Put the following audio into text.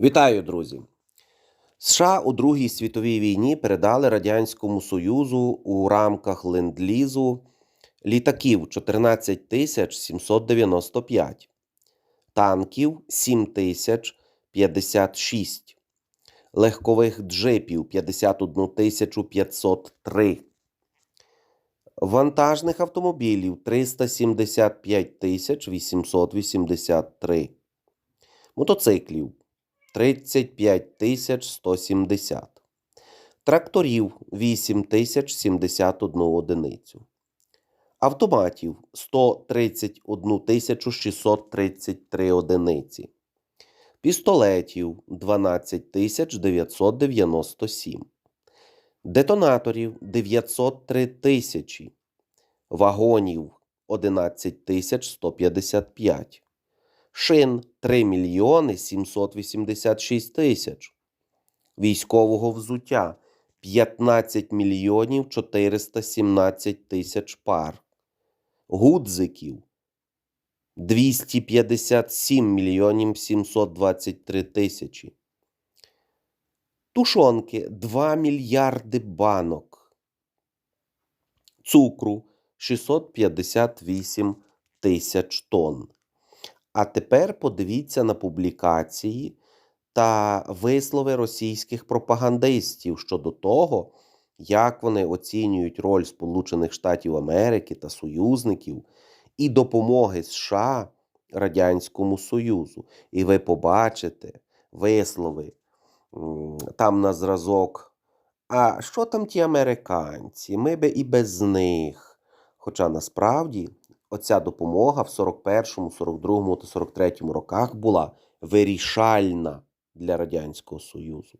Вітаю, друзі! США у Другій світовій війні передали Радянському Союзу у рамках ленд-лізу літаків 14 тисяч 795, танків 7 тисяч 56, легкових джипів 51 тисячу 503, вантажних автомобілів 375 тисяч 883, мотоциклів 35 тисяч 170, тракторів 8 тисяч 71 одиницю, автоматів 131 633 одиниці, пістолетів 12 997, детонаторів 903 тисячі, вагонів 11 155, шин 3 мільйони 786 тисяч, військового взуття 15 мільйонів 417 тисяч пар, гудзиків 257 мільйонів 723 тисячі, тушонки 2 мільярди банок, цукру 658 тисяч тонн. А тепер подивіться на публікації та вислови російських пропагандистів щодо того, як вони оцінюють роль Сполучених Штатів Америки та союзників і допомоги США Радянському Союзу. І ви побачите вислови там на зразок. А що там ті американці? Ми би і без них. Хоча насправді оця допомога в 41-му, 42-му та 43-му роках була вирішальна для Радянського Союзу.